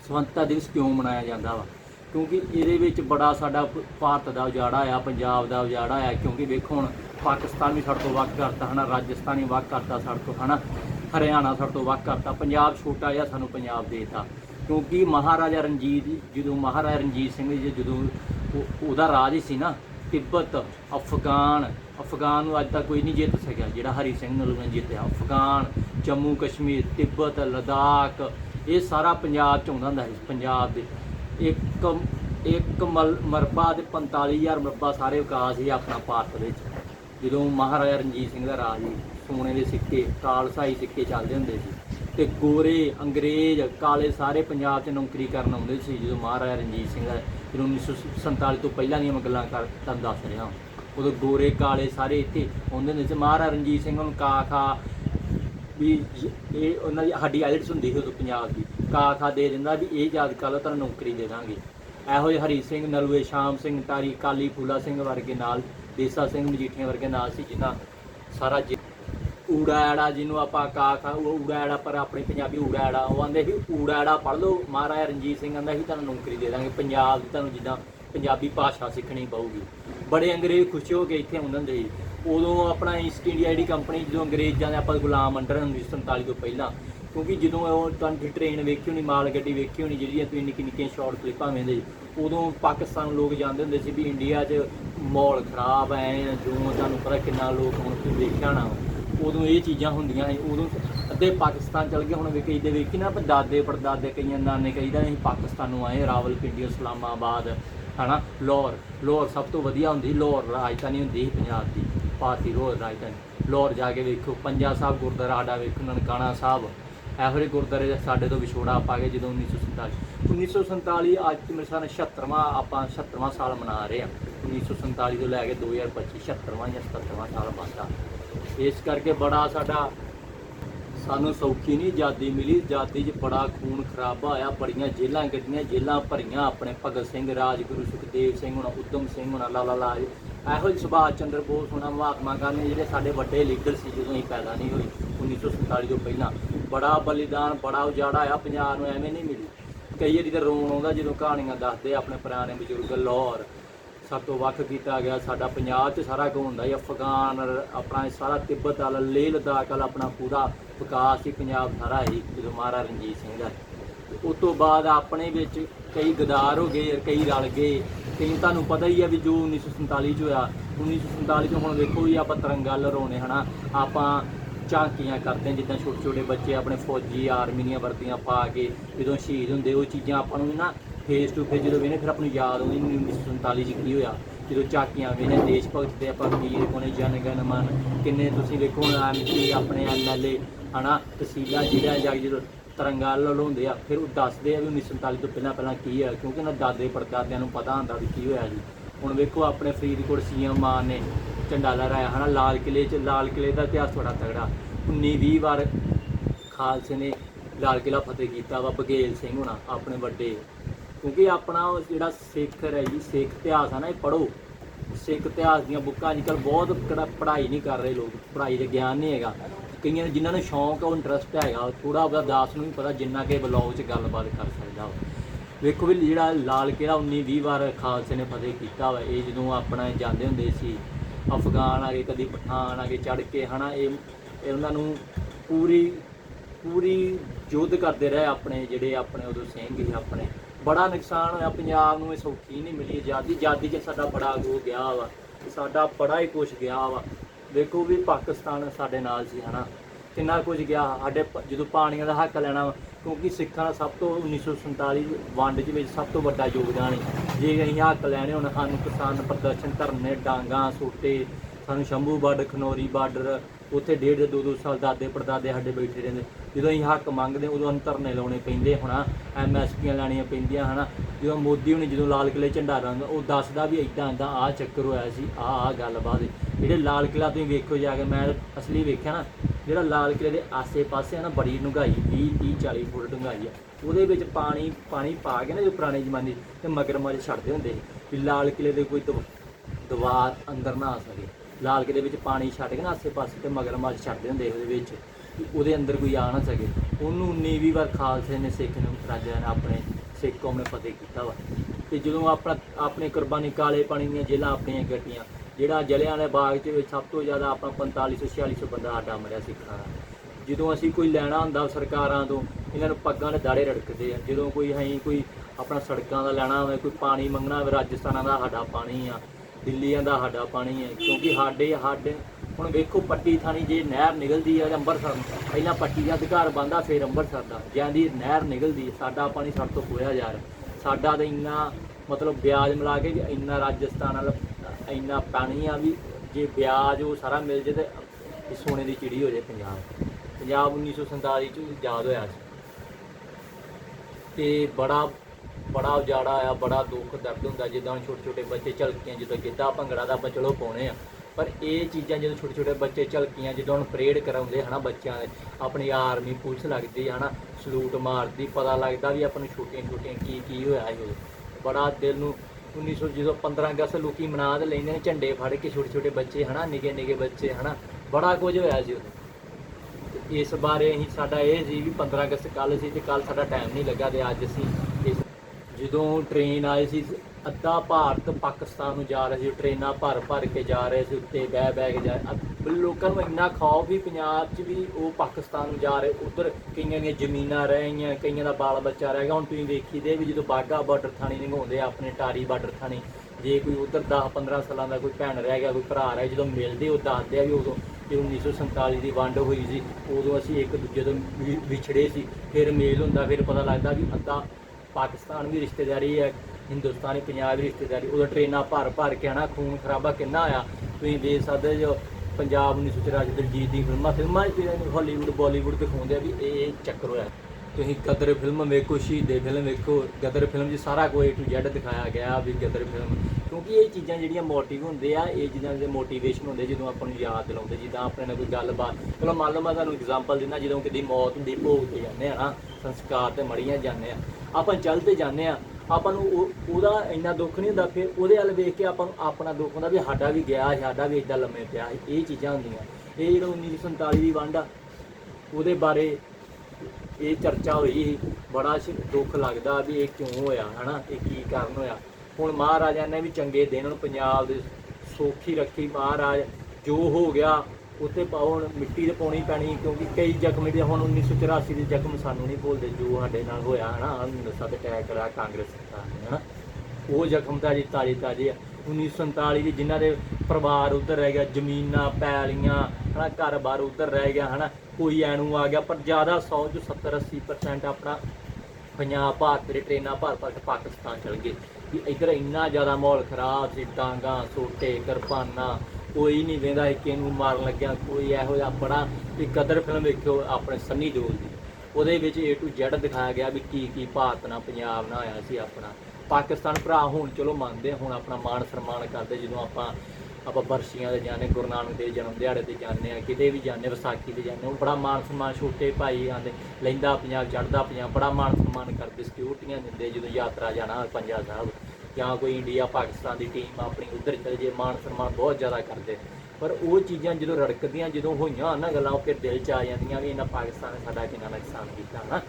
ਸਵੰਤਤਾ ਦਿਵਸ ਕਿਉਂ ਮਨਾਇਆ ਜਾਂਦਾ ਵਾ। ਕਿਉਂਕਿ ਇਹਦੇ ਵਿੱਚ ਬੜਾ ਸਾਡਾ ਭ- ਭਾਰਤ ਦਾ ਉਜਾੜਾ ਆ, ਪੰਜਾਬ ਦਾ ਉਜਾੜਾ ਆ, ਕਿਉਂਕਿ ਵੇਖੋ ਹੁਣ ਪਾਕਿਸਤਾਨ ਵੀ ਸਾਡੇ ਤੋਂ ਵੱਖ ਕਰਤਾ, ਹਨਾ, ਰਾਜਸਥਾਨ ਵੀ ਵੱਖ ਕਰਤਾ ਸਾਡੇ ਤੋਂ, ਹਨਾ, ਹਰਿਆਣਾ ਸਾਡੇ ਤੋਂ ਵੱਖ ਕਰਤਾ, ਪੰਜਾਬ ਛੋਟਾ ਜਿਹਾ ਸਾਨੂੰ ਪੰਜਾਬ ਦੇਤਾ। ਕਿਉਂਕਿ ਮਹਾਰਾਜਾ ਰਣਜੀਤ, ਜਦੋਂ ਮਹਾਰਾਜਾ ਰਣਜੀਤ ਸਿੰਘ ਜੀ, ਜਦੋਂ ਉਹਦਾ ਰਾਜ ਹੀ ਸੀ ਨਾ, ਤਿੱਬਤ, ਅਫਗਾਨ ਅਫਗਾਨ ਨੂੰ ਅੱਜ ਤੱਕ ਕੋਈ ਨਹੀਂ ਜਿੱਤ ਸਕਿਆ, ਜਿਹੜਾ ਹਰੀ ਸਿੰਘ ਨਲੂਆ ਜਿੱਤਿਆ, ਅਫਗਾਨ, ਜੰਮੂ ਕਸ਼ਮੀਰ, ਤਿੱਬਤ, ਲਦਾਖ, ਇਹ ਸਾਰਾ ਪੰਜਾਬ ਚ ਆਉਂਦਾ ਹੁੰਦਾ ਸੀ, ਪੰਜਾਬ ਦੇ। ਇੱਕ ਇੱਕ ਮਲ, ਮਰਬਾ ਦੇ 45000 ਮਰਬਾ ਸਾਰੇ ਵਿਕਾਸ ਸੀ ਆਪਣਾ ਭਾਰਤ ਵਿੱਚ। ਜਦੋਂ ਮਹਾਰਾਜਾ ਰਣਜੀਤ ਸਿੰਘ ਦਾ ਰਾਜ ਸੀ, ਸੋਨੇ ਦੇ ਸਿੱਕੇ ਕਾਲਸਾਈ ਸਿੱਕੇ ਚੱਲਦੇ ਹੁੰਦੇ ਸੀ ਤੇ ਗੋਰੇ, ਅੰਗਰੇਜ਼, ਕਾਲੇ ਸਾਰੇ ਪੰਜਾਬ 'ਚ ਨੌਕਰੀ ਕਰਨ ਆਉਂਦੇ ਸੀ। ਜਦੋਂ ਮਹਾਰਾਜਾ ਰਣਜੀਤ ਸਿੰਘ ਦਾ, ਜਦੋਂ 1947 ਤੋਂ ਪਹਿਲਾਂ ਦੀਆਂ ਮੈਂ ਗੱਲਾਂ ਕਰ, ਤੁਹਾਨੂੰ ਦੱਸ ਰਿਹਾ ਉਦੋਂ ਗੋਰੇ, ਕਾਲੇ ਸਾਰੇ ਇੱਥੇ ਆਉਂਦੇ ਹੁੰਦੇ ਸੀ। ਮਹਾਰਾਜਾ ਰਣਜੀਤ ਸਿੰਘ ਨੂੰ ਕਾ ਖਾ ਵੀ ਇਹ ਉਹਨਾਂ ਦੀ ਸਾਡੀ ਆਇਲਟਸ ਹੁੰਦੀ ਸੀ ਉਦੋਂ ਪੰਜਾਬ ਦੀ। ਕਾ ਦੇ ਦਿੰਦਾ ਵੀ ਇਹ ਯਾਦ ਕਰ ਲਓ, ਤੁਹਾਨੂੰ ਨੌਕਰੀ ਦੇ ਦਾਂਗੇ। ਇਹੋ ਜਿਹੇ ਹਰੀ ਸਿੰਘ, ਨਲੂਏ, ਸ਼ਾਮ ਸਿੰਘ ਟਾਰੀ ਕਾਲੀ, ਫੂਲਾ ਸਿੰਘ ਵਰਗੇ ਨਾਲ, ਦੇਸਾ ਸਿੰਘ, ਮਜੀਠੀਆਂ ਵਰਗੇ ਨਾਲ ਸੀ ਜਿਨ੍ਹਾਂ ਸਾਰਾ ਜਿ- ਊੜਾ ਐੜਾ ਜਿਹਨੂੰ ਆਪਾਂ ਕਾ ਉਹ ਊੜਾ ਐੜਾ ਪਰ ਆਪਣੀ ਪੰਜਾਬੀ ਊੜਾ ਐੜਾ ਉਹ ਆਂਦੇ ਸੀ ਊੜਾ ਐੜਾ ਪੜ੍ਹ ਲਓ, ਮਹਾਰਾਜਾ ਰਣਜੀਤ ਸਿੰਘ ਆਂਦਾ ਸੀ, ਤੁਹਾਨੂੰ ਨੌਕਰੀ ਦੇ ਦਾਂਗੇ, ਪੰਜਾਬ ਦੀ ਤੁਹਾਨੂੰ ਜਿੱਦਾਂ ਪੰਜਾਬੀ ਭਾਸ਼ਾ ਸਿੱਖਣੀ ਪਊਗੀ। ਬੜੇ ਅੰਗਰੇਜ਼ ਖੁਸ਼ ਹੋ ਕੇ ਇੱਥੇ ਆਉਂਦੇ ਹੁੰਦੇ ਸੀ। ਉਦੋਂ ਆਪਣਾ ਈਸਟ ਇੰਡੀਆ ਜਿਹੜੀ ਕੰਪਨੀ ਜਦੋਂ ਅੰਗਰੇਜ਼ਾਂ ਦੇ ਆਪਾਂ ਗੁਲਾਮ ਅੰਡਰ 1947 ਤੋਂ ਪਹਿਲਾਂ ਕਿਉਂਕਿ ਜਦੋਂ ਉਹ ਤੁਹਾਨੂੰ ਟ੍ਰੇਨ ਵੇਖੀ ਹੋਣੀ, ਮਾਲ ਗੱਡੀ ਵੇਖੀ ਹੋਣੀ ਜਿਹੜੀਆਂ ਤੁਸੀਂ ਨਿੱਕੀ ਨਿੱਕੀਆਂ ਸ਼ਾਰਟ ਕਲਿੱਪਾਂ ਵੇਂਦੇ ਉਦੋਂ ਪਾਕਿਸਤਾਨ ਲੋਕ ਜਾਂਦੇ ਹੁੰਦੇ ਸੀ ਵੀ ਇੰਡੀਆ 'ਚ ਮਾਹੌਲ ਖਰਾਬ ਐ, ਜੋ ਤੁਹਾਨੂੰ ਪਤਾ ਕਿੰਨਾ ਲੋਕ ਹੁਣ ਤੁਸੀਂ ਵੇਖਿਆ ਨਾ ਉਦੋਂ ਇਹ ਚੀਜ਼ਾਂ ਹੁੰਦੀਆਂ ਸੀ, ਉਦੋਂ ਅੱਧੇ ਪਾਕਿਸਤਾਨ ਚਲ ਗਏ, ਹੁਣ ਵੀ ਕਈ ਦੇ ਵੇਖੀ ਨਾ, ਆਪਾਂ ਦਾਦੇ, ਪੜਦਾਦੇ, ਕਈਆਂ ਨਾਨੇ ਕਈਦਾ ਅਸੀਂ ਪਾਕਿਸਤਾਨ ਨੂੰ ਆਏ, ਰਾਵਲਪਿੰਡੀ, ਇਸਲਾਮਾਬਾਦ, ਹਨਾ, ਲਾਹੌਰ। ਲਾਹੌਰ ਸਭ ਤੋਂ ਵਧੀਆ ਹੁੰਦੀ ਲਾਹੌਰ ਰਾਜਧਾਨੀ ਹੁੰਦੀ ਸੀ ਪੰਜਾਬ ਦੀ, ਭਾਰਤੀ ਲਾਹੌਰ ਰਾਜਧਾਨੀ। ਲਾਹੌਰ ਜਾ ਕੇ ਵੇਖੋ, ਪੰਜਾ ਸਾਹਿਬ ਗੁਰਦੁਆਰਾ, ਸਾਡਾ ਵੇਖੋ, ਨਨਕਾਣਾ ਸਾਹਿਬ। ਇਹੋ ਜਿਹੇ ਗੁਰਦੁਆਰੇ ਦਾ ਸਾਡੇ ਤੋਂ ਵਿਛੋੜਾ ਪਾ ਗਏ ਜਦੋਂ 1947 1947 ਅੱਜ ਮੇਰੇ ਸਾਹ 76ਵਾਂ ਆਪਾਂ 76ਵਾਂ ਸਾਲ ਮਨਾ ਰਹੇ ਹਾਂ 1947 ਤੋਂ ਲੈ ਕੇ 2025 76ਵਾਂ ਜਾਂ 77ਵਾਂ ਸਾਲ ਬਣਦਾ। ਇਸ ਕਰਕੇ ਬੜਾ ਸਾਡਾ ਸਾਨੂੰ ਸੌਖੀ ਨਹੀਂ ਆਜ਼ਾਦੀ ਮਿਲੀ। ਆਜ਼ਾਦੀ 'ਚ ਬੜਾ ਖੂਨ ਖਰਾਬਾ ਹੋਇਆ। ਬੜੀਆਂ ਜੇਲਾਂ ਗੱਡੀਆਂ ਜੇਲਾਂ ਭਰੀਆਂ ਆਪਣੇ ਭਗਤ ਸਿੰਘ, ਰਾਜਗੁਰੂ ਸੁਖਦੇਵ ਸਿੰਘ ਹੁਣ, ਉਦਮ ਸਿੰਘ ਹੁਣ, ਲਾਲਾ ਲਾਜ। ਇਹੋ ਜਿਹੇ ਸੁਭਾਸ਼ ਚੰਦਰ ਬੋਸ ਹੋਣਾ, ਮਹਾਤਮਾ ਗਾਂਧੀ ਜਿਹੜੇ ਸਾਡੇ ਵੱਡੇ ਲੀਡਰ ਸੀ ਜਦੋਂ ਅਸੀਂ ਪੈਦਾ ਨਹੀਂ ਹੋਈ 1947 ਤੋਂ ਪਹਿਲਾਂ। ਬੜਾ ਬਲੀਦਾਨ, ਬੜਾ ਉਜਾੜਾ ਆ, ਪੰਜਾਬ ਨੂੰ ਐਵੇਂ ਨਹੀਂ ਮਿਲੀ। ਕਈ ਵਾਰੀ ਤਾਂ ਰੋਣ ਆਉਂਦਾ ਜਦੋਂ ਕਹਾਣੀਆਂ ਦੱਸਦੇ ਆਪਣੇ ਪੁਰਾਣੇ ਬਜ਼ੁਰਗ ਲਾਹੌਰ। ਸਭ ਤੋਂ ਵੱਖ ਕੀਤਾ ਗਿਆ ਸਾਡਾ ਪੰਜਾਬ 'ਚ ਸਾਰਾ ਕੁਝ ਹੁੰਦਾ ਸੀ ਅਫਗਾਨ, ਆਪਣਾ ਸਾਰਾ ਤਿੱਬਤ ਵਾਲਾ, ਲੇਹ ਲਦਾਖ ਵਾਲਾ ਆਪਣਾ ਪੂਰਾ ਵਿਕਾਸ ਸੀ ਪੰਜਾਬ ਸਾਰਾ ਹੀ, ਜਦੋਂ ਮਹਾਰਾਜਾ ਰਣਜੀਤ ਸਿੰਘ ਦਾ। ਤੇ ਉਸ ਤੋਂ ਬਾਅਦ ਆਪਣੇ ਵਿੱਚ ਕਈ ਗਦਾਰ ਹੋ ਗਏ, ਕਈ ਰਲ ਗਏ। ਕਈ ਤੁਹਾਨੂੰ ਪਤਾ ਹੀ ਆ ਵੀ ਜੋ 1947 ਚ ਹੋਇਆ 1947 ਚ ਹੁਣ ਵੇਖੋ ਜੀ ਆਪਾਂ ਤਿਰੰਗਾ ਲਹਿਰਾਉਣੇ ਹਨਾ। ਆਪਾਂ ਝਾਂਕੀਆਂ ਕਰਦੇ ਹਾਂ ਜਿੱਦਾਂ ਛੋਟੇ ਛੋਟੇ ਬੱਚੇ ਆਪਣੇ ਫੌਜੀ, ਆਰਮੀ ਦੀਆਂ ਵਰਦੀਆਂ ਪਾ ਕੇ ਜਦੋਂ ਸ਼ਹੀਦ ਹੁੰਦੇ, ਉਹ ਚੀਜ਼ਾਂ ਆਪਾਂ ਨੂੰ ਨਾ ਫੇਸ ਟੂ ਫੇਸ ਜਦੋਂ ਵੇਨੇ ਫਿਰ ਆਪਾਂ ਨੂੰ ਯਾਦ ਆਉਂਦੀ 1947 ਚ ਕੀ ਹੋਇਆ? ਜਦੋਂ ਝਾਕੀਆਂ ਵੇਨੇ ਦੇਸ਼ ਭਗਤ ਦੇ ਆਪਾਂ ਵੀਰ ਕੋਨੇ ਜਨ, ਗਨ, ਮਨ, ਕਿੰਨੇ ਤੁਸੀਂ ਵੇਖੋ ਹੁਣ ਐਮਪੀ ਆਪਣੇ ਐਮਐਲਏ ਹਨਾ? ਤਹਿਸੀਲਾਂ ਜਿਹੜਾ ਜਾ ਕੇ ਜਦੋਂ ਤਰੰਗਾ ਲਲਾਉਂਦੇ ਆ, ਫਿਰ ਉਹ ਦੱਸਦੇ ਆ ਵੀ 1947 ਤੋਂ ਪਹਿਲਾਂ ਪਹਿਲਾਂ ਕੀ ਹੋਇਆ? ਕਿਉਂਕਿ ਉਹਨਾਂ ਦਾਦੇ ਪੜਦਾਦਿਆਂ ਨੂੰ ਪਤਾ ਹੁੰਦਾ ਵੀ ਕੀ ਹੋਇਆ ਜੀ। ਹੁਣ ਵੇਖੋ ਆਪਣੇ ਫਰੀਦਕੋਟ ਸੀਐਮ ਮਾਨ ਨੇ ਝੰਡਾ ਲਹਿਰਾਇਆ ਹਨਾ? ਲਾਲ ਕਿਲੇ 'ਚ, ਲਾਲ ਕਿਲੇ ਦਾ ਇਤਿਹਾਸ ਬੜਾ ਤਗੜਾ 19 20 ਵਾਰ ਖਾਲਸੇ ਨੇ ਲਾਲ ਕਿਲਾ ਫਤਿਹ ਕੀਤਾ ਵਾ, ਬਘੇਲ ਸਿੰਘ ਹੋਣਾ, ਆਪਣੇ ਵੱਡੇ। ਕਿਉਂਕਿ ਆਪਣਾ ਉਹ ਜਿਹੜਾ ਸਿੱਖ ਹੈ ਜੀ, ਸਿੱਖ ਇਤਿਹਾਸ ਆ ਨਾ, ਇਹ ਪੜੋ ਸਿੱਖ ਇਤਿਹਾਸ ਦੀਆਂ ਬੁੱਕਾਂ ਅੱਜ ਕੱਲ੍ਹ ਬਹੁਤ ਕਿਹੜਾ ਪੜ੍ਹਾਈ ਨਹੀਂ ਕਰ ਰਹੇ ਲੋਕ, ਪੜ੍ਹਾਈ ਦੇ ਗਿਆਨ ਨਹੀਂ ਹੈਗਾ। ਕਈਆਂ ਨੂੰ ਜਿਨ੍ਹਾਂ ਨੂੰ ਸ਼ੌਂਕ ਆ, ਉਹ ਇੰਟਰਸਟ ਹੈਗਾ ਥੋੜਾ ਉਹਦਾ ਦਾਸ ਨੂੰ ਵੀ ਪਤਾ, ਜਿੰਨਾ ਕਿ ਬਲੌਗ 'ਚ ਗੱਲਬਾਤ ਕਰ ਸਕਦਾ ਵਾ। ਵੇਖੋ ਵੀ ਜਿਹੜਾ ਲਾਲ ਕਿਲ੍ਹਾ 19 20 ਵਾਰ ਖਾਲਸੇ ਨੇ ਫਤਿਹ ਕੀਤਾ ਵਾ ਇਹ ਜਦੋਂ ਆਪਣਾ ਜਾਂਦੇ ਹੁੰਦੇ ਸੀ ਅਫਗਾਨ ਆ ਗਏ ਕਦੀ ਪਠਾਨ ਆ ਗਏ ਚੜ ਕੇ ਹਨਾ ਇਹ ਇਹ ਉਹਨਾਂ ਨੂੰ ਪੂਰੀ ਪੂਰੀ ਯੁੱਧ ਕਰਦੇ ਰਹੇ ਆਪਣੇ ਜਿਹੜੇ ਆਪਣੇ ਉਦੋਂ ਸਿੰਘ ਸੀ ਆਪਣੇ। ਬੜਾ ਨੁਕਸਾਨ ਹੋਇਆ ਪੰਜਾਬ ਨੂੰ ਇਹ ਸੌਖੀ ਨਹੀਂ ਮਿਲੀ ਆਜ਼ਾਦੀ ਆਜ਼ਾਦੀ 'ਚ ਸਾਡਾ ਬੜਾ ਹੋ ਗਿਆ ਵਾ ਸਾਡਾ ਬੜਾ ਹੀ ਕੁਝ ਗਿਆ ਵਾ। ਦੇਖੋ ਵੀ ਪਾਕਿਸਤਾਨ ਸਾਡੇ ਨਾਲ ਸੀ ਹਨਾ। ਕਿੰਨਾ ਕੁਝ ਗਿਆ ਸਾਡੇ ਜਦੋਂ ਪਾਣੀਆਂ ਦਾ ਹੱਕ ਲੈਣਾ ਵਾ, ਕਿਉਂਕਿ ਸਿੱਖਾਂ ਦਾ ਸਭ ਤੋਂ 1947 ਵੰਡ ਦੇ ਵਿੱਚ ਸਭ ਤੋਂ ਵੱਡਾ ਯੋਗਦਾਨ ਹੈ। ਜੇ ਅਸੀਂ ਹੱਕ ਲੈਣੇ ਹੋਣ ਸਾਨੂੰ ਕਿਸਾਨ ਪ੍ਰਦਰਸ਼ਨ ਧਰਨੇ, ਡਾਂਗਾ, ਸੋਟੇ, ਸਾਨੂੰ ਸ਼ੰਭੂ ਬਾਰਡਰ, ਖਨੌਰੀ ਬਾਰਡਰ, ਉੱਥੇ ਡੇਢ ਦੇ ਦੋ ਦੋ ਸਾਲ ਦਾਦੇ ਪੜਦਾਦੇ ਸਾਡੇ ਬੈਠੇ ਰਹਿੰਦੇ। ਜਦੋਂ ਅਸੀਂ ਹੱਕ ਮੰਗਦੇ ਉਦੋਂ ਸਾਨੂੰ ਧਰਨੇ ਲਾਉਣੇ ਪੈਂਦੇ ਹੋਣਾ ਐਮਐਸਪੀਆਂ ਲੈਣੀਆਂ ਪੈਂਦੀਆਂ ਹਨਾ। ਜਦੋਂ ਮੋਦੀ ਹੁਣੀ ਜਦੋਂ ਲਾਲ ਕਿਲੇ ਝੰਡਾ ਲਾਉਂਦਾ ਉਹ ਦੱਸਦਾ ਵੀ ਇਦਾਂ ਇਦਾਂ ਆਹ ਚੱਕਰ ਹੋਇਆ ਸੀ, ਆਹ ਆਹ ਗੱਲਬਾਤ ਜਿਹੜੇ ਲਾਲ ਕਿਲਾ ਤੁਸੀਂ ਵੇਖੋ ਜਾ ਕੇ, ਮੈਂ ਅਸਲੀ ਵੇਖਿਆ ਨਾ ਜਿਹੜਾ ਲਾਲ ਕਿਲੇ ਦੇ ਆਸੇ-ਪਾਸੇ ਆ ਨਾ, ਬੜੀ ਡੂੰਘਾਈ 20 30 40 ਫੁੱਟ ਡੂੰਘਾਈ ਆ। ਉਹਦੇ ਵਿੱਚ ਪਾਣੀ ਪਾਣੀ ਪਾ ਕੇ ਨਾ, ਜੋ ਪੁਰਾਣੇ ਜ਼ਮਾਨੇ 'ਚ ਤੇ ਮਗਰਮੱਛ ਛੱਡਦੇ ਹੁੰਦੇ ਸੀ, ਵੀ ਲਾਲ ਕਿਲੇ ਦੇ ਕੋਈ ਦਵ- ਦੀਵਾਰ ਅੰਦਰ ਨਾ ਆ ਸਕੇ। ਲਾਲ ਕਿਲੇ ਵਿੱਚ ਪਾਣੀ ਛੱਡ ਕੇ ਨਾ, ਆਸੇ-ਪਾਸੇ ਤੇ ਮਗਰਮੱਛ ਛੱਡਦੇ ਹੁੰਦੇ ਸੀ ਉਹਦੇ ਵਿੱਚ, ਵੀ ਉਹਦੇ ਅੰਦਰ ਕੋਈ ਆ ਨਾ ਸਕੇ। ਉਹਨੂੰ 19 ਵਾਰ ਖਾਲਸੇ ਨੇ ਸਿੱਖ ਨੂੰ ਰਾਜਾ ਨੇ ਆਪਣੇ ਸਿੱਖ ਕੌਮ ਨੇ ਫਤਿਹ ਕੀਤਾ ਵਾ। ਤੇ ਜਦੋਂ ਆਪਣਾ, ਆਪਣੇ ਕੁਰਬਾਨੀ ਕਾਲੇ ਪਾਣੀ ਦੀਆਂ ਜੇਲਾਂ ਆਪਣੀਆਂ ਗੱਟੀਆਂ ਜਿਹੜਾ ਜਲਿਆਂ ਵਾਲੇ ਬਾਗ 'ਚ ਵਿੱਚ ਸਭ ਤੋਂ ਜ਼ਿਆਦਾ ਆਪਣਾ 4500 4600 ਬੰਦਾ ਸਾਡਾ ਮਰਿਆ ਸਿੱਖਾਂ ਦਾ ਜਦੋਂ ਅਸੀਂ ਕੋਈ ਲੈਣਾ ਹੁੰਦਾ ਸਰਕਾਰਾਂ ਤੋਂ, ਇਹਨਾਂ ਨੂੰ ਪੱਗਾਂ ਦੇ ਦਾੜੇ ਰੜਕਦੇ ਆ। ਜਦੋਂ ਕੋਈ ਅਸੀਂ ਕੋਈ ਆਪਣਾ ਸੜਕਾਂ ਦਾ ਲੈਣਾ ਹੋਵੇ, ਕੋਈ ਪਾਣੀ ਮੰਗਣਾ ਹੋਵੇ, ਰਾਜਸਥਾਨਾਂ ਦਾ ਸਾਡਾ ਪਾਣੀ ਆ, ਦਿੱਲੀਆਂ ਦਾ ਸਾਡਾ ਪਾਣੀ ਹੈ ਕਿਉਂਕਿ ਸਾਡੇ ਸਾਡੇ, ਹੁਣ ਵੇਖੋ ਪੱਟੀ ਥਾਣੀ ਜੇ ਨਹਿਰ ਨਿਕਲਦੀ ਆ, ਅੰਮ੍ਰਿਤਸਰ ਪਹਿਲਾਂ ਪੱਟੀ ਦਾ ਅਧਿਕਾਰ ਬੰਦਾ ਫਿਰ ਅੰਮ੍ਰਿਤਸਰ ਦਾ। ਜਾਂਦੀ ਨਹਿਰ ਨਿਕਲਦੀ ਸਾਡਾ ਪਾਣੀ ਸਾਡੇ ਤੋਂ ਖੋਇਆ ਜਾ ਰਿਹਾ। ਸਾਡਾ ਤਾਂ ਇੰਨਾ ਮਤਲਬ ਵਿਆਜ ਮਿਲਾ ਕੇ ਵੀ ਇੰਨਾ ਰਾਜਸਥਾਨ ਵਾਲਾ ਇੰਨਾ ਪਾਣੀ ਆ ਵੀ ਜੇ ਵਿਆਜ ਉਹ ਸਾਰਾ ਮਿਲ ਜੇ ਤੇ ਇਹ ਸੋਨੇ ਦੀ ਚਿੜੀ ਹੋ ਜਾਏ ਪੰਜਾਬ। ਪੰਜਾਬ 1947 ਚ ਆਜ਼ਾਦ ਹੋਇਆ ਸੀ ਤੇ ਬੜਾ ਬੜਾ ਉਜਾੜਾ ਆਇਆ ਬੜਾ ਦੁੱਖ, ਦਰਦ ਹੁੰਦਾ ਜਿੱਦਾਂ ਹੁਣ ਛੋਟੇ ਛੋਟੇ ਬੱਚੇ ਝਲਕੀਆਂ ਜਦੋਂ ਗਿੱਧਾ ਭੰਗੜਾ ਦਾ ਬਚਲੋ ਪਾਉਣੇ ਆ। ਪਰ ਇਹ ਚੀਜ਼ਾਂ ਜਦੋਂ ਛੋਟੇ ਛੋਟੇ ਬੱਚੇ ਝਲਕੀਆਂ, ਜਦੋਂ ਹੁਣ ਪਰੇਡ ਕਰਾਉਂਦੇ ਹਨਾ ਬੱਚਿਆਂ ਦੇ, ਆਪਣੀ ਆਰਮੀ ਪੁਲਿਸ ਲੱਗਦੀ ਹਨਾ, ਸਲੂਟ ਮਾਰਦੀ, ਪਤਾ ਲੱਗਦਾ ਵੀ ਆਪਾਂ ਨੂੰ ਛੋਟੀਆਂ ਛੋਟੀਆਂ ਕੀ ਕੀ ਹੋਇਆ ਸੀ ਬੜਾ ਦਿਲ ਨੂੰ 1900 ਜਦੋਂ 15 ਅਗਸਤ ਲੋਕੀ ਮਨਾ ਤੇ ਲੈਂਦੇ ਨੇ, ਝੰਡੇ ਫੜ ਕੇ ਛੋਟੇ ਛੋਟੇ ਬੱਚੇ, ਹਨਾ, ਨਿੱਕੇ ਨਿੱਕੇ ਬੱਚੇ, ਹਨਾ, ਬੜਾ ਕੁਝ ਹੋਇਆ ਸੀ ਉਦੋਂ। ਤੇ ਇਸ ਬਾਰੇ ਅਸੀਂ, ਸਾਡਾ ਇਹ ਸੀ ਵੀ 15 ਅਗਸਤ ਕੱਲ ਸੀ ਤੇ ਕੱਲ ਸਾਡਾ ਟਾਈਮ ਨਹੀਂ ਲੱਗਾ ਤੇ ਅੱਜ ਅਸੀਂ ਇਸ ਜਦੋਂ ਟ੍ਰੇਨ ਆਈ ਸੀ, ਅੱਧਾ ਭਾਰਤ ਪਾਕਿਸਤਾਨ ਨੂੰ ਜਾ ਰਿਹਾ ਸੀ ਟ੍ਰੇਨਾਂ ਭਰ ਭਰ ਕੇ ਜਾ ਰਹੇ ਸੀ, ਉੱਤੇ ਬਹਿ ਬਹਿ ਕੇ ਜਾ ਲੋਕਾਂ ਨੂੰ ਇੰਨਾ ਖੌਫ ਵੀ ਪੰਜਾਬ 'ਚ ਵੀ ਉਹ ਪਾਕਿਸਤਾਨ ਨੂੰ ਜਾ ਰਹੇ ਉਧਰ ਕਈਆਂ ਦੀਆਂ ਜ਼ਮੀਨਾਂ ਰਹਿ ਗਈਆਂ ਕਈਆਂ ਦਾ ਬਾਲ ਬੱਚਾ ਰਹਿ ਗਿਆ। ਹੁਣ ਤੁਸੀਂ ਵੇਖੀਦੇ ਵੀ ਜਦੋਂ ਬਾਗਾ ਬਾਰਡਰ ਥਾਣੀ ਨਿਗਾਉਂਦੇ ਆ ਆਪਣੇ ਟਾਰੀ ਬਾਰਡਰ ਥਾਣੀ ਜੇ ਕੋਈ ਉਧਰ 10 15 ਸਾਲਾਂ ਦਾ ਕੋਈ ਭੈਣ ਰਹਿ ਗਿਆ ਕੋਈ ਭਰਾ ਰਹਿ ਗਿਆ, ਜਦੋਂ ਮਿਲਦੇ ਉਹ ਦੱਸਦੇ ਆ ਵੀ ਉਦੋਂ ਕਿ 1947 ਦੀ ਵੰਡ ਹੋਈ ਸੀ ਉਦੋਂ ਅਸੀਂ ਇੱਕ ਦੂਜੇ ਤੋਂ ਵਿ- ਵਿਛੜੇ ਸੀ। ਫਿਰ ਮੇਲ ਹੁੰਦਾ ਫਿਰ ਪਤਾ ਲੱਗਦਾ ਵੀ ਅੱਧਾ ਪਾਕਿਸਤਾਨ ਵੀ ਰਿਸ਼ਤੇਦਾਰੀ ਹੈ ਹਿੰਦੁਸਤਾਨੀ ਪੰਜਾਬ ਰਿਸ਼ਤੇਦਾਰੀ ਉਦੋਂ ਟ੍ਰੇਨਾਂ ਭਰ ਭਰ ਕੇ ਆਣਾ ਖੂਨ ਖਰਾਬਾ ਕਿੰਨਾ ਆਇਆ। ਤੁਸੀਂ ਦੇਖ ਸਕਦੇ ਜੋ ਪੰਜਾਬ 1984 ਚ ਦਿਲਜੀਤ ਦੀ ਫਿਲਮਾਂ ਫਿਲਮਾਂ ਚ ਹਾਲੀਵੁੱਡ, ਬਾਲੀਵੁੱਡ ਦਿਖਾਉਂਦੇ ਆ ਵੀ ਇਹ ਇਹ ਚੱਕਰ ਹੋਇਆ। ਤੁਸੀਂ ਗਦਰ ਫਿਲਮ ਵੇਖੋ, ਸ਼ਹੀਦੇ ਫਿਲਮ ਵੇਖੋ, ਗਦਰ ਫਿਲਮ 'ਚ ਸਾਰਾ ਕੋਈ A to Z ਦਿਖਾਇਆ ਗਿਆ ਵੀ ਗਦਰ ਫਿਲਮ। ਕਿਉਂਕਿ ਇਹ ਚੀਜ਼ਾਂ ਜਿਹੜੀਆਂ ਮੋਟਿਵ ਹੁੰਦੇ ਆ, ਇਹ ਚੀਜ਼ਾਂ ਦੇ ਮੋਟੀਵੇਸ਼ਨ ਹੁੰਦੇ ਜਦੋਂ ਆਪਾਂ ਨੂੰ ਯਾਦ ਦਿਲਾਉਂਦੇ, ਜਿੱਦਾਂ ਆਪਣੇ ਨਾਲ ਕੋਈ ਗੱਲਬਾਤ। ਚਲੋ ਮੰਨ ਲਓ ਮੈਂ ਤੁਹਾਨੂੰ ਐਗਜ਼ਾਮਪਲ ਦਿੰਦਾ, ਜਦੋਂ ਕਿਤੇ ਮੌਤ ਹੁੰਦੀ, ਭੋਗ ਤੇ ਜਾਂਦੇ ਆ ਨਾ, ਸੰਸਕਾਰ ਤੇ ਮੜੀਆਂ ਜਾਂਦੇ ਆ। ਆਪਾਂ ਚੱਲ ਤੇ ਜਾਂਦੇ ਆ ਆਪਾਂ ਨੂੰ ਉਹ- ਉਹਦਾ ਇੰਨਾ ਦੁੱਖ ਨਹੀਂ ਹੁੰਦਾ, ਫਿਰ ਉਹਦੇ ਵੱਲ ਵੇਖ ਕੇ ਆਪਾਂ ਨੂੰ ਆਪਣਾ ਦੁੱਖ ਹੁੰਦਾ ਵੀ ਸਾਡਾ ਵੀ ਗਿਆ ਸਾਡਾ ਵੀ ਇਦਾਂ ਲੰਮੇ ਪਿਆ ਸੀ। ਇਹ ਚੀਜ਼ਾਂ ਹੁੰਦੀਆਂ ਇਹ ਜਿਹੜਾ 1947 ਦੀ ਵੰਡ ਆ, ਉਹਦੇ ਬਾਰੇ ਇਹ ਚਰਚਾ ਹੋਈ ਸੀ। ਬੜਾ ਦੁੱਖ ਲੱਗਦਾ ਵੀ ਇਹ ਕਿਉਂ ਹੋਇਆ, ਹਨਾ, ਇਹ ਕੀ ਕਾਰਨ ਹੋਇਆ ਹੁਣ ਮਹਾਰਾਜਾ ਨੇ ਵੀ ਚੰਗੇ ਦਿਨ ਹੁਣ ਪੰਜਾਬ ਦੇ ਸੋਖੀ ਰੱਖੀ, ਮਹਾਰਾਜ ਜੋ ਹੋ ਗਿਆ ਉੱਥੇ ਪਾਓ ਹੁਣ ਮਿੱਟੀ ਤੇ ਪਾਉਣੀ ਪੈਣੀ, ਕਿਉਂਕਿ ਕਈ ਜ਼ਖਮ ਜਿਹੜੇ ਹੁਣ 1984 ਦੇ ਜ਼ਖਮ ਸਾਨੂੰ ਨਹੀਂ ਭੁੱਲਦੇ, ਜੋ ਸਾਡੇ ਨਾਲ ਹੋਇਆ ਹਨਾ ਨਸ਼ਾ ਤੇ ਅਟੈਕ ਕਰਾ ਕਾਂਗਰਸ ਸਰਕਾਰ ਨੇ ਹਨਾ। ਉਹ ਜ਼ਖਮ ਤਾਂ ਅਜੇ ਤਾਜ਼ੇ ਤਾਜ਼ੇ ਆ। 1947 ਦੇ ਜਿਨ੍ਹਾਂ ਦੇ ਪਰਿਵਾਰ ਉਧਰ ਰਹਿ ਗਿਆ, ਜ਼ਮੀਨਾਂ, ਪੈਲੀਆਂ, ਹਨਾ, ਘਰ-ਬਾਰ ਉਧਰ ਰਹਿ ਗਿਆ, ਹਨਾ, ਕੋਈ ਐਨੂੰ ਆ ਗਿਆ, ਪਰ ਜ਼ਿਆਦਾ 100 ਚ 70 80% ਆਪਣਾ ਪੰਜਾਬ, ਭਾਰਤ ਦੇ ਟ੍ਰੇਨਾਂ ਭਰ ਭਰ ਪਾਕਿਸਤਾਨ ਚਲ ਗਏ। ਵੀ ਇੱਧਰ ਇੰਨਾ ਜ਼ਿਆਦਾ ਮਾਹੌਲ ਖਰਾਬ ਸੀ, ਡਾਂਗਾ, ਸੋਟੇ, ਕਿਰਪਾਨਾਂ ਕੋਈ ਨਹੀਂ ਵੇਂਦਾ ਇੱਕੇ ਨੂੰ ਮਾਰਨ ਲੱਗਿਆ ਕੋਈ ਇਹੋ ਜਿਹਾ ਬੜਾ ਵੀ ਕਦਰ ਫਿਲਮ ਵੇਖਿਓ ਆਪਣੇ ਸੰਨੀ ਦਿਓਲ ਦੀ। ਉਹਦੇ ਵਿੱਚ A to Z ਦਿਖਾਇਆ ਗਿਆ ਵੀ ਕੀ ਕੀ ਭਾਰਤ ਨਾਲ ਪੰਜਾਬ ਨਾਲ ਹੋਇਆ ਸੀ ਆਪਣਾ। ਪਾਕਿਸਤਾਨ ਭਰਾ ਹੁਣ ਚਲੋ ਮੰਨਦੇ ਆ, ਹੁਣ ਆਪਣਾ ਮਾਣ ਸਨਮਾਨ ਕਰਦੇ ਜਦੋਂ ਆਪਾਂ ਆਪਾਂ ਬਰਸ਼ੀਆਂ ਤੇ ਜਾਂਦੇ ਗੁਰੂ ਨਾਨਕ ਦੇਵ ਜਨਮ ਦਿਹਾੜੇ ਤੇ ਜਾਂਦੇ ਆ ਕਿਤੇ ਵੀ ਜਾਂਦੇ ਵਿਸਾਖੀ ਤੇ ਜਾਂਦੇ ਉਹ ਬੜਾ ਮਾਣ ਸਨਮਾਨ ਛੋਟੇ ਭਾਈ ਆਂਦੇ ਲੈਂਦਾ ਪੰਜਾਬ ਚੜਦਾ ਪੰਜਾਬ ਬੜਾ ਮਾਣ ਸਨਮਾਨ ਕਰਦੇ ਸਿਕਿਉਰਟੀਆਂ ਦਿੰਦੇ ਜਦੋਂ ਯਾਤਰਾ ਜਾਣਾ ਪੰਜਾ ਸਾਹਿਬ। ਜਾਂ ਕੋਈ ਇੰਡੀਆ, ਪਾਕਿਸਤਾਨ ਦੀ ਟੀਮ ਆਪਣੀ ਉਧਰ ਚਲੇ ਜੇ ਮਾਣ ਸਨਮਾਨ ਬਹੁਤ ਜ਼ਿਆਦਾ ਕਰਦੇ ਨੇ। ਪਰ ਉਹ ਚੀਜ਼ਾਂ ਜਦੋਂ ਰੜਕਦੀਆਂ, ਜਦੋਂ ਹੋਈਆਂ ਨਾ ਗੱਲਾਂ, ਉਹ ਫਿਰ ਦਿਲ 'ਚ ਆ ਜਾਂਦੀਆਂ ਵੀ ਇਹਨਾਂ ਪਾਕਿਸਤਾਨ ਨੇ ਸਾਡਾ ਕਿੰਨਾ ਨੁਕਸਾਨ ਕੀਤਾ ਨਾ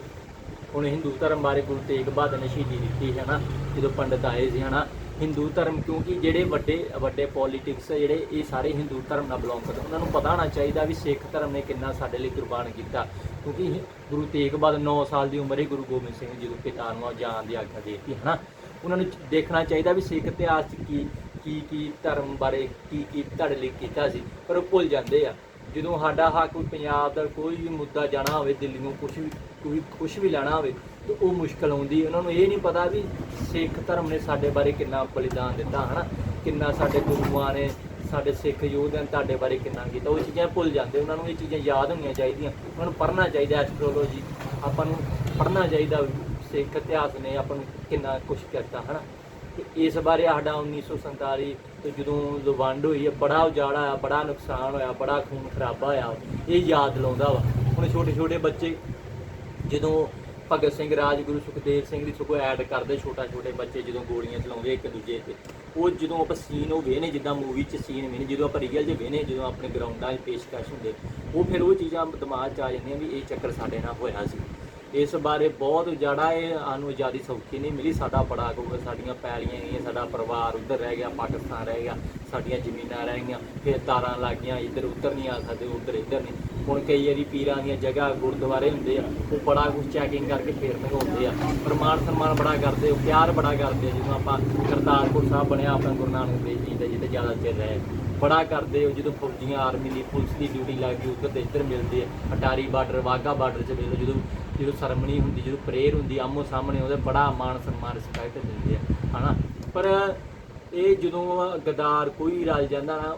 ਹੁਣ ਹਿੰਦੂ ਧਰਮ ਬਾਰੇ ਗੁਰੂ ਤੇਗ ਬਹਾਦਰ ਨੇ ਸ਼ਹੀਦੀ ਦਿੱਤੀ ਹੈ ਨਾ ਜਦੋਂ ਪੰਡਤ ਆਏ ਸੀ, ਹਨਾ? ਹਿੰਦੂ ਧਰਮ ਕਿਉਂਕਿ ਜਿਹੜੇ ਵੱਡੇ ਵੱਡੇ ਪੋਲਿਟਿਕਸ ਜਿਹੜੇ ਇਹ ਸਾਰੇ ਹਿੰਦੂ ਧਰਮ ਨਾਲ ਬਿਲੋਂਗ ਕਰਦੇ ਉਹਨਾਂ ਨੂੰ ਪਤਾ ਹੋਣਾ ਚਾਹੀਦਾ ਵੀ ਸਿੱਖ ਧਰਮ ਨੇ ਕਿੰਨਾ ਸਾਡੇ ਲਈ ਕੁਰਬਾਨ ਕੀਤਾ। ਕਿਉਂਕਿ ਗੁਰੂ ਤੇਗ ਬਹਾਦਰ 9 ਸਾਲ ਦੀ ਉਮਰ ਹੀ ਗੁਰੂ ਗੋਬਿੰਦ ਸਿੰਘ ਜੀ ਨੂੰ ਪਿਤਾ ਨੂੰ ਜਾਣ ਦੀ ਆਗਿਆ ਦੇ ਦਿੱਤੀ, ਹਨਾ? ਉਹਨਾਂ ਨੂੰ ਦੇਖਣਾ ਚਾਹੀਦਾ ਵੀ ਸਿੱਖ ਇਤਿਹਾਸ 'ਚ ਕੀ ਕੀ ਕੀ ਧਰਮ ਬਾਰੇ ਕੀ ਕੀ ਤੁਹਾਡੇ ਲਈ ਕੀਤਾ ਸੀ, ਪਰ ਉਹ ਭੁੱਲ ਜਾਂਦੇ ਆ। ਜਦੋਂ ਸਾਡਾ ਹੱਕ ਕੋਈ ਪੰਜਾਬ ਦਾ ਕੋਈ ਵੀ ਮੁੱਦਾ ਜਾਣਾ ਹੋਵੇ, ਦਿੱਲੀ ਨੂੰ ਕੁਝ ਵੀ, ਕੋਈ ਕੁਝ ਵੀ ਲੈਣਾ ਹੋਵੇ, ਤੇ ਉਹ ਮੁਸ਼ਕਲ ਆਉਂਦੀ ਉਹਨਾਂ ਨੂੰ ਇਹ ਨਹੀਂ ਪਤਾ ਵੀ ਸਿੱਖ ਧਰਮ ਨੇ ਸਾਡੇ ਬਾਰੇ ਕਿੰਨਾ ਬਲੀਦਾਨ ਦਿੱਤਾ, ਹਨਾ? ਕਿੰਨਾ ਸਾਡੇ ਗੁਰੂਆਂ ਨੇ, ਸਾਡੇ ਸਿੱਖ ਯੋਧਿਆਂ ਨੇ ਤੁਹਾਡੇ ਬਾਰੇ ਕਿੰਨਾ ਕੀਤਾ। ਉਹ ਚੀਜ਼ਾਂ ਭੁੱਲ ਜਾਂਦੇ, ਉਹਨਾਂ ਨੂੰ ਇਹ ਚੀਜ਼ਾਂ ਯਾਦ ਹੋਣੀਆਂ ਚਾਹੀਦੀਆਂ। ਉਹਨਾਂ ਨੂੰ ਪੜ੍ਹਨਾ ਚਾਹੀਦਾ ਐਸਟ੍ਰੋਲੋਜੀ ਆਪਾਂ ਨੂੰ ਪੜ੍ਹਨਾ ਚਾਹੀਦਾ ਸਿੱਖ ਇਤਿਹਾਸ ਨੇ ਆਪਾਂ ਨੂੰ ਕਿੰਨਾ ਕੁਝ ਕੀਤਾ, ਹਨਾ? ਤੇ ਇਸ ਬਾਰੇ ਸਾਡਾ 1947 ਤੋਂ ਜਦੋਂ ਵੰਡ ਹੋਈ ਹੈ ਬੜਾ ਉਜਾੜਾ ਆ ਬੜਾ ਨੁਕਸਾਨ ਹੋਇਆ, ਬੜਾ ਖੂਨ ਖਰਾਬਾ ਹੋਇਆ, ਇਹ ਯਾਦ ਲਾਉਂਦਾ ਵਾ। ਹੁਣ ਛੋਟੇ ਛੋਟੇ ਬੱਚੇ ਜਦੋਂ ਭਗਤ ਸਿੰਘ, ਰਾਜਗੁਰੂ ਸੁਖਦੇਵ ਸਿੰਘ ਦੀ ਸਗੋਂ ਐਡ ਕਰਦੇ ਛੋਟਾ ਛੋਟੇ ਬੱਚੇ ਜਦੋਂ ਗੋਲੀਆਂ ਚਲਾਉਂਦੇ ਇੱਕ ਦੂਜੇ ਤੇ, ਉਹ ਜਦੋਂ ਆਪਾਂ ਸੀਨ ਉਹ ਵੇਨੇ ਜਿੱਦਾਂ ਮੂਵੀ 'ਚ ਸੀਨ ਵੇਨੇ ਜਦੋਂ ਆਪਾਂ ਰੀਅਲ 'ਚ ਵੇਨੇ ਜਦੋਂ ਆਪਣੇ ਗਰਾਊਂਡਾਂ 'ਚ ਪੇਸ਼ਕਸ਼ ਹੁੰਦੇ, ਉਹ ਫਿਰ ਉਹ ਚੀਜ਼ਾਂ ਦਿਮਾਗ 'ਚ ਆ ਜਾਂਦੀਆਂ ਵੀ ਇਹ ਚੱਕਰ ਸਾਡੇ ਨਾਲ ਹੋਇਆ ਸੀ। ਇਸ ਬਾਰੇ ਬਹੁਤ ਜ਼ਿਆਦਾ ਇਹ ਸਾਨੂੰ ਆਜ਼ਾਦੀ ਸੌਖੀ ਨਹੀਂ ਮਿਲੀ। ਸਾਡਾ ਬੜਾ ਕੋਈ ਸਾਡੀਆਂ ਪੈਲੀਆਂ ਗਈਆਂ ਸਾਡਾ ਪਰਿਵਾਰ ਉੱਧਰ ਰਹਿ ਗਿਆ, ਪਾਕਿਸਤਾਨ ਰਹਿ ਗਿਆ, ਸਾਡੀਆਂ ਜ਼ਮੀਨਾਂ ਰਹਿ ਗਈਆਂ, ਫਿਰ ਤਾਰਾਂ ਲੱਗ ਗਈਆਂ, ਇੱਧਰ ਉੱਧਰ ਨਹੀਂ ਆ ਸਕਦੇ, ਉੱਧਰ ਇੱਧਰ ਨਹੀਂ। ਹੁਣ ਕਈ ਵਾਰੀ ਪੀਰਾਂ ਦੀਆਂ ਜਗ੍ਹਾ ਗੁਰਦੁਆਰੇ ਹੁੰਦੇ ਆ, ਉਹ ਬੜਾ ਕੁਝ ਚੈਕਿੰਗ ਕਰਕੇ ਫੇਰ ਲਗਾਉਂਦੇ ਆ। ਪ੍ਰਮਾਣ ਸਨਮਾਨ ਬੜਾ ਕਰਦੇ, ਉਹ ਪਿਆਰ ਬੜਾ ਕਰਦੇ ਆ ਜਦੋਂ ਆਪਾਂ ਕਰਤਾਰਪੁਰ ਸਾਹਿਬ ਬਣਿਆ ਆਪਣਾ ਗੁਰੂ ਨਾਨਕ ਦੇਵ ਜੀ ਦਾ ਜਿੱਥੇ ਜ਼ਿਆਦਾ ਚਿਰ ਰਹੇ। ਬੜਾ ਕਰਦੇ ਹੋ ਜਦੋਂ ਫੌਜੀਆਂ ਆਰਮੀ ਦੀ ਪੁਲਿਸ ਦੀ ਡਿਊਟੀ ਲੱਗ ਗਈ, ਉੱਧਰ ਤੇ ਇੱਧਰ ਮਿਲਦੇ ਆ। ਅਟਾਰੀ ਬਾਰਡਰ ਵਾਗਾ ਬਾਰਡਰ 'ਚ ਮਿਲਦੇ ਜਦੋਂ ਜਦੋਂ ਸਰਮਣੀ ਹੁੰਦੀ, ਜਦੋਂ ਪ੍ਰੇਅਰ ਹੁੰਦੀ ਆਮੋ ਸਾਹਮਣੇ ਉਹਦਾ ਬੜਾ ਮਾਣ ਸਨਮਾਨ ਰਿਸਪੈਕਟ ਦਿੰਦੇ ਆ, ਹਨਾ? ਪਰ ਇਹ ਜਦੋਂ ਗਦਾਰ ਕੋਈ ਰਲ ਜਾਂਦਾ ਨਾ,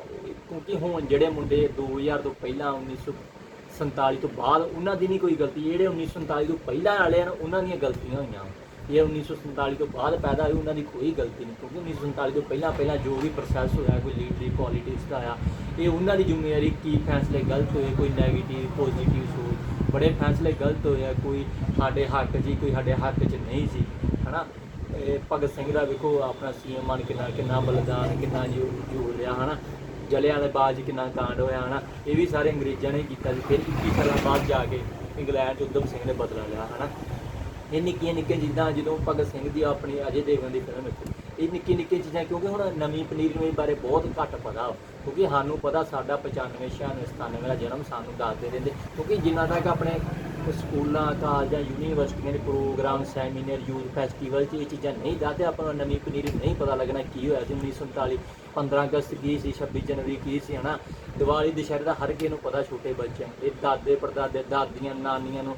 ਕਿਉਂਕਿ ਹੁਣ ਜਿਹੜੇ ਮੁੰਡੇ 2000 ਤੋਂ ਪਹਿਲਾਂ 1947 ਤੋਂ ਬਾਅਦ ਉਹਨਾਂ ਦੀ ਨਹੀਂ ਕੋਈ ਗਲਤੀ, ਜਿਹੜੇ 1947 ਤੋਂ ਪਹਿਲਾਂ ਵਾਲੇ ਹਨ, ਉਹਨਾਂ ਦੀਆਂ ਗਲਤੀਆਂ ਹੋਈਆਂ। ਇਹ 1947 ਤੋਂ ਬਾਅਦ ਪੈਦਾ ਹੋਏ, ਉਹਨਾਂ ਦੀ ਕੋਈ ਗਲਤੀ ਨਹੀਂ, ਕਿਉਂਕਿ 1947 ਤੋਂ ਪਹਿਲਾਂ ਪਹਿਲਾਂ ਜੋ ਵੀ ਪ੍ਰੋਸੈਸ ਹੋਇਆ, ਕੋਈ ਲੀਡਰੀ ਪੋਲਿਟਿਕਸ ਦਾ ਆਇਆ, ਇਹ ਉਹਨਾਂ ਦੀ ਜ਼ਿੰਮੇਵਾਰੀ ਕੀ ਫੈਸਲੇ ਗਲਤ ਹੋਏ, ਕੋਈ 네ਗੇਟਿਵ ਪੋਜ਼ਿਟਿਵ ਸੋਚ ਬੜੇ ਫੈਸਲੇ ਗਲਤ ਹੋਏ ਆ ਕੋਈ ਸਾਡੇ ਹੱਕ ਜੀ, ਕੋਈ ਸਾਡੇ ਹੱਕ 'ਚ ਨਹੀਂ ਸੀ, ਹਨਾ? ਇਹ ਭਗਤ ਸਿੰਘ ਦਾ ਵੇਖੋ ਆਪਣਾ ਸੀਐਮ ਮਨ ਕਿੰਨਾ ਕਿੰਨਾ ਬਲੀਦਾਨ, ਕਿੰਨਾ ਜੂ ਜੋੜ ਲਿਆ ਹਨਾ? ਜਲਿਆਂ ਦੇ ਬਾਅਦ 'ਚ ਕਿੰਨਾ ਕਾਂਡ ਹੋਇਆ, ਹਨਾ? ਇਹ ਵੀ ਸਾਰੇ ਅੰਗਰੇਜ਼ਾਂ ਨੇ ਕੀਤਾ ਸੀ, ਫਿਰ 21 ਸਾਲਾਂ ਬਾਅਦ ਜਾ ਕੇ ਇੰਗਲੈਂਡ 'ਚ ਉਧਮ ਸਿੰਘ ਨੇ ਬਦਲਾ ਲਿਆ, ਹਨਾ? ਇਹ ਨਿੱਕੀਆਂ ਨਿੱਕੀਆਂ ਚੀਜ਼ਾਂ ਜਦੋਂ ਭਗਤ ਸਿੰਘ ਦੀ ਆਪਣੀ ਅਜੇ ਦੇਵਗਨ ਦੀ ਫਿਲਮ ਵਿੱਚ ਇਹ ਨਿੱਕੀ ਨਿੱਕੀ ਚੀਜ਼ਾਂ, ਕਿਉਂਕਿ ਹੁਣ ਨਵੀਂ ਪਨੀਰ ਨੂੰ ਇਹ ਬਾਰੇ ਬਹੁਤ ਘੱਟ ਪਤਾ ਕਿਉਂਕਿ ਸਾਨੂੰ ਪਤਾ, ਸਾਡਾ 95 96 97 ਦਾ ਜਨਮ ਸਾਨੂੰ ਦੱਸਦੇ ਰਹਿੰਦੇ ਕਿਉਂਕਿ ਜਿੰਨਾ ਤੱਕ ਆਪਣੇ ਸਕੂਲਾਂ, ਕਾਲਜਾਂ, ਯੂਨੀਵਰਸਿਟੀਆਂ ਦੇ ਪ੍ਰੋਗਰਾਮ, ਸੈਮੀਨਾਰ, ਯੂਥ ਫੈਸਟੀਵਲ 'ਚ ਇਹ ਚੀਜ਼ਾਂ ਨਹੀਂ ਦੱਸਦੇ, ਆਪਾਂ ਨੂੰ ਨਵੀਂ ਪਨੀਰੀ ਨਹੀਂ ਪਤਾ ਲੱਗਣਾ ਕੀ ਹੋਇਆ ਸੀ 1947 15 ਅਗਸਤ ਕੀ ਸੀ 26 ਜਨਵਰੀ ਕੀ ਸੀ, ਹਨਾ? ਦੀਵਾਲੀ, ਦੁਸ਼ਹਿਰੇ ਦਾ ਹਰ ਕਿਸੇ ਨੂੰ ਪਤਾ, ਛੋਟੇ ਬੱਚਿਆਂ ਨੂੰ, ਇਹ ਦਾਦੇ, ਪੜਦਾਦੇ, ਦਾਦੀਆਂ, ਨਾਨੀਆਂ ਨੂੰ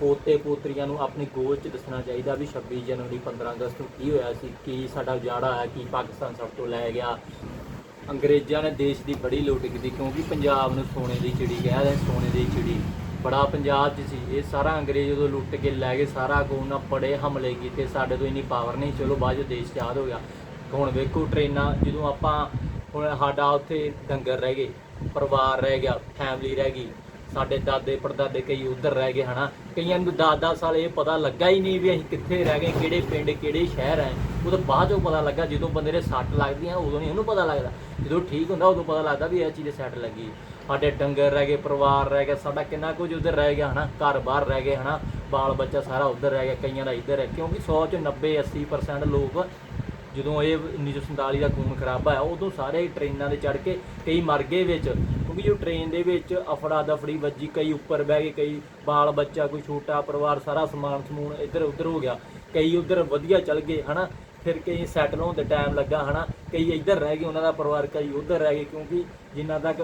ਪੋਤੇ ਪੋਤਰੀਆਂ ਨੂੰ ਆਪਣੀ ਗੋਦ 'ਚ ਦੱਸਣਾ ਚਾਹੀਦਾ ਵੀ 26 ਜਨਵਰੀ 15 ਅਗਸਤ ਨੂੰ ਕੀ ਹੋਇਆ ਸੀ, ਕੀ ਸਾਡਾ ਉਜਾੜਾ ਹੋਇਆ ਕੀ ਪਾਕਿਸਤਾਨ ਸਭ ਤੋਂ ਲੈ ਗਿਆ। ਅੰਗਰੇਜ਼ਾਂ ਨੇ ਦੇਸ਼ ਦੀ ਬੜੀ ਲੁੱਟ ਕੀਤੀ ਕਿਉਂਕਿ ਪੰਜਾਬ ਨੂੰ ਸੋਨੇ ਦੀ ਚਿੜੀ ਕਹਿ ਰਹੇ ਸੋਨੇ ਦੀ ਚਿੜੀ। ਬੜਾ ਪੰਜਾਬ 'ਚ ਸੀ। ਇਹ ਸਾਰਾ ਅੰਗਰੇਜ਼ ਉਦੋਂ ਲੁੱਟ ਕੇ ਲੈ ਗਏ, ਸਾਰਾ ਕੋ ਉਹਨਾਂ ਬੜੇ ਹਮਲੇ ਕੀਤੇ, ਸਾਡੇ ਤੋਂ ਇੰਨੀ ਪਾਵਰ ਨਹੀਂ, ਚਲੋ ਬਾਅਦ 'ਚੋਂ ਦੇਸ਼ ਆਜ਼ਾਦ ਹੋ ਗਿਆ। ਹੁਣ ਵੇਖੋ ਟ੍ਰੇਨਾਂ, ਜਦੋਂ ਆਪਾਂ ਹੁਣ ਸਾਡਾ ਉੱਥੇ ਡੰਗਰ ਰਹਿ ਗਏ, ਪਰਿਵਾਰ ਰਹਿ ਗਿਆ ਫੈਮਿਲੀ ਰਹਿ ਗਈ ਸਾਡੇ ਦਾਦੇ ਪੜਦਾਦੇ ਕਈ ਉਧਰ ਰਹਿ ਗਏ ਹਨਾ। ਕਈਆਂ ਨੂੰ 10-10 ਸਾਲ ਇਹ ਪਤਾ ਲੱਗਾ ਹੀ ਨਹੀਂ ਵੀ ਅਸੀਂ ਕਿੱਥੇ ਰਹਿ ਗਏ, ਕਿਹੜੇ ਪਿੰਡ, ਕਿਹੜੇ ਸ਼ਹਿਰ ਹੈ। ਉਹ ਤਾਂ ਬਾਅਦ ਚੋਂ ਪਤਾ ਲੱਗਾ, ਜਦੋਂ ਬੰਦੇ ਦੇ ਸੱਟ ਲੱਗਦੀਆਂ, ਉਦੋਂ ਨਹੀਂ ਉਹਨੂੰ ਪਤਾ ਲੱਗਦਾ। ਜਦੋਂ ਠੀਕ ਹੁੰਦਾ, ਉਦੋਂ ਪਤਾ ਲੱਗਦਾ ਵੀ ਇਹ ਚੀਜ਼ ਸੱਟ ਲੱਗੀ। ਸਾਡੇ ਡੰਗਰ ਰਹਿ ਗਏ, ਪਰਿਵਾਰ ਰਹਿ ਗਿਆ, ਸਾਡਾ ਕਿੰਨਾ ਕੁਝ ਉਧਰ ਰਹਿ ਗਿਆ ਹਨਾ। ਘਰ ਬਾਹਰ ਰਹਿ ਗਏ ਹਨਾ। ਬਾਲ ਬੱਚਾ ਸਾਰਾ ਉਧਰ ਰਹਿ ਗਿਆ, ਕਈਆਂ ਦਾ ਇੱਧਰ ਹੈ। ਕਿਉਂਕਿ 100 ਚ 90 80% ਲੋਕ ਜਦੋਂ ਇਹ 1947 ਦਾ ਖੂਨ ਖਰਾਬਾ ਆ ਉਦੋਂ ਸਾਰੇ ਟ੍ਰੇਨਾਂ ਦੇ ਚੜ ਕੇ ਕਈ ਮਰ ਗਏ ਵਿੱਚ। ਕਿਉਂਕਿ ਜੋ ਟ੍ਰੇਨ ਦੇ ਵਿੱਚ ਅਫੜਾ ਦਫੜੀ ਵੱਜੀ, ਕਈ ਉੱਪਰ ਬਹਿ ਗਏ, ਕਈ ਬਾਲ ਬੱਚਾ, ਕੋਈ ਛੋਟਾ ਪਰਿਵਾਰ, ਸਾਰਾ ਸਮਾਨ ਸਮੂਨ ਇੱਧਰ ਉੱਧਰ ਹੋ ਗਿਆ। ਕਈ ਉੱਧਰ ਵਧੀਆ ਚੱਲ ਗਏ, ਹਨਾ? ਫਿਰ ਕਈ ਸੈਟਲ ਹੋਣ ਤੇ ਟਾਈਮ ਲੱਗਾ, ਹਨਾ? ਕਈ ਇੱਧਰ ਰਹਿ ਗਏ, ਉਹਨਾਂ ਦਾ ਪਰਿਵਾਰ ਕਈ ਉੱਧਰ ਰਹਿ ਗਏ, ਕਿਉਂਕਿ ਜਿੰਨਾ ਤੱਕ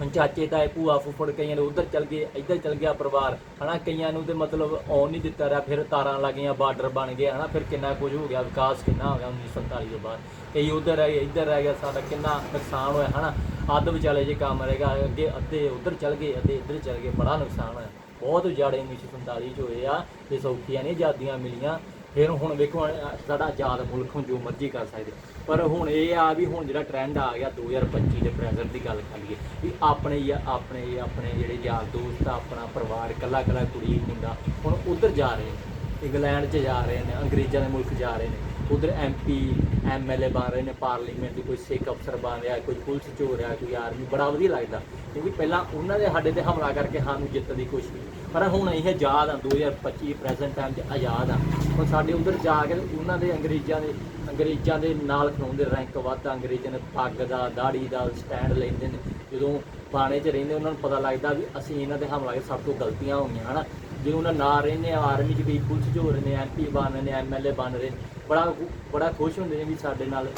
ਹੁਣ ਚਾਚੇ, ਤਾਏ, ਭੂਆ, ਫੁੱਫੜ ਕਈਆਂ ਦੇ ਉਧਰ ਚਲ ਗਏ, ਇੱਧਰ ਚਲ ਗਿਆ ਪਰਿਵਾਰ, ਹਨਾ? ਕਈਆਂ ਨੂੰ ਤੇ ਮਤਲਬ ਆਉਣ ਨਹੀਂ ਦਿੱਤਾ ਰਿਹਾ, ਫਿਰ ਤਾਰਾਂ ਲੱਗੀਆਂ, ਬਾਰਡਰ ਬਣ ਗਏ, ਹਨਾ? ਫਿਰ ਕਿੰਨਾ ਕੁਝ ਹੋ ਗਿਆ, ਵਿਕਾਸ ਕਿੰਨਾ ਹੋ ਗਿਆ 1947 ਤੋਂ ਬਾਅਦ। ਕਈ ਉਧਰ ਰਹਿ ਗਏ, ਇੱਧਰ ਰਹਿ ਗਿਆ, ਸਾਡਾ ਕਿੰਨਾ ਨੁਕਸਾਨ ਹੋਇਆ, ਹਨਾ? ਅੱਧ ਵਿਚਾਲੇ ਜੇ ਕੰਮ ਰਹੇਗਾ, ਅੱਗੇ ਅੱਧੇ ਉਧਰ ਚਲ ਗਏ, ਅੱਧੇ ਇੱਧਰ ਚਲ ਗਏ, ਬੜਾ ਨੁਕਸਾਨ ਹੋਇਆ। ਬਹੁਤ ਉਜਾੜੇ 1947 ਚ ਹੋਏ ਆ, ਤੇ ਸੌਖੀਆਂ ਨਹੀਂ ਆਜ਼ਾਦੀਆਂ ਮਿਲੀਆਂ। ਫਿਰ ਹੁਣ ਵੇਖੋ ਸਾਡਾ ਆਜ਼ਾਦ ਮੁਲਕ ਹੁਣ ਜੋ ਮਰਜ਼ੀ ਕਰ ਸਕਦੇ। ਪਰ ਹੁਣ ਇਹ ਆ ਵੀ ਹੁਣ ਜਿਹੜਾ ਟ੍ਰੈਂਡ ਆ ਗਿਆ 2025 ਦੇ ਪ੍ਰੈਜ਼ੈਂਟ ਦੀ ਗੱਲ ਕਰ ਲਈਏ, ਵੀ ਆਪਣੇ ਹੀ ਆਪਣੇ ਆਪਣੇ ਜਿਹੜੇ ਯਾਰ ਦੋਸਤ ਆ, ਆਪਣਾ ਪਰਿਵਾਰ ਇਕੱਲਾ ਇਕੱਲਾ ਕੁੜੀ, ਮੁੰਡਾ, ਹੁਣ ਉਧਰ ਜਾ ਰਹੇ ਨੇ। ਇੰਗਲੈਂਡ 'ਚ ਜਾ ਰਹੇ ਨੇ, ਅੰਗਰੇਜ਼ਾਂ ਦੇ ਮੁਲਕ ਜਾ ਰਹੇ ਨੇ। ਉਧਰ ਐਮਪੀ ਐਮਐਲਏ ਬਣ ਰਹੇ ਨੇ ਪਾਰਲੀਮੈਂਟ ਦੇ, ਕੋਈ ਸਿੱਖ ਅਫਸਰ ਬਣ ਰਿਹਾ, ਕੋਈ ਪੁਲਿਸ 'ਚ ਹੋ ਰਿਹਾ, ਕੋਈ ਆਰਮੀ, ਬੜਾ ਵਧੀਆ ਲੱਗਦਾ। ਕਿਉਂਕਿ ਪਹਿਲਾਂ ਉਹਨਾਂ ਦੇ ਸਾਡੇ ਤੇ ਹਮਲਾ ਕਰਕੇ ਸਾਨੂੰ ਜਿੱਤਣ ਦੀ ਕੋਸ਼ਿਸ਼ ਪਰ ਹੁਣ ਇਹ ਆਜ਼ਾਦ ਆ 2025 ਪ੍ਰੈਜ਼ੈਂਟ ਟਾਈਮ 'ਚ ਆਜ਼ਾਦ ਆ। ਹੁਣ ਸਾਡੇ ਉਧਰ ਜਾ ਕੇ ਉਹਨਾਂ ਦੇ ਅੰਗਰੇਜ਼ਾਂ ਦੇ ਅੰਗਰੇਜ਼ਾਂ ਦੇ ਨਾਲ ਖਲੋਂਦੇ ਰੈਂਕ ਵੱਧ ਅੰਗਰੇਜ਼ਾਂ ਨੇ ਪੱਗ ਦਾ ਦਾੜੀ ਦਾ ਸਟੈਂਡ ਲੈਂਦੇ ਨੇ। ਜਦੋਂ ਬਾਣੇ 'ਚ ਰਹਿੰਦੇ, ਉਹਨਾਂ ਨੂੰ ਪਤਾ ਲੱਗਦਾ ਵੀ ਅਸੀਂ ਇਹਨਾਂ ਤੇ ਹਮਲਾ ਕਰਕੇ ਸਭ ਤੋਂ ਗਲਤੀਆਂ ਹੋਈਆਂ ਹਨਾ? ਜੇ ਉਹਨਾਂ ਨਾਲ ਰਹਿੰਦੇ ਆ ਆਰਮੀ 'ਚ ਵੀ ਪੁਲਿਸ 'ਚ ਹੋ ਰਹੇ ਨੇ ਐਮਪੀ ਬਣ ਰਹੇ ਨੇ ਐਮਐਲਏ ਬਣ ਰਹੇ ਬੜਾ ਬੜਾ ਖੁਸ਼ ਹੁੰਦੇ ਨੇ ਵੀ ਸਾਡੇ ਨਾਲ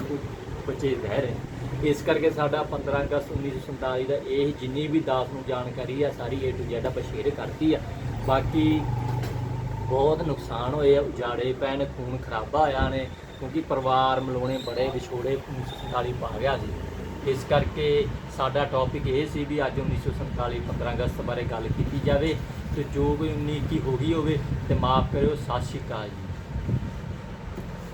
ਬੱਚੇ ਰਹਿ ਰਹੇ ਨੇ। ਇਸ ਕਰਕੇ ਸਾਡਾ 15 ਅਗਸਤ 1947 ਦਾ ਇਹ ਜਿੰਨੀ ਵੀ ਦਾਸ ਨੂੰ ਜਾਣਕਾਰੀ ਆ, ਸਾਰੀ ਏ ਟੂ Z ਆਪਾਂ ਸ਼ੇਅਰ ਕਰਤੀ ਆ। ਬਾਕੀ ਬਹੁਤ ਨੁਕਸਾਨ ਹੋਏ ਆ, ਉਜਾੜੇ ਪੈਣ ਖੂਨ ਖਰਾਬਾ ਹੋਇਆ ਨੇ, ਕਿਉਂਕਿ ਪਰਿਵਾਰ ਮਿਲਾਉਣੇ ਬੜੇ ਵਿਛੋੜੇ 1947 ਪਾ ਗਿਆ ਸੀ। ਇਸ ਕਰਕੇ ਸਾਡਾ ਟੌਪਿਕ ਇਹ ਸੀ ਵੀ ਅੱਜ 1947 15 ਅਗਸਤ ਬਾਰੇ ਗੱਲ ਕੀਤੀ ਜਾਵੇ। ਤੇ ਜੋ ਕੋਈ 19 ਹੋ ਗਈ ਹੋਵੇ ਤੇ ਮਾਫ ਕਰਿਓ ਸਤਿ ਸ਼੍ਰੀ ਅਕਾਲ ਜੀ।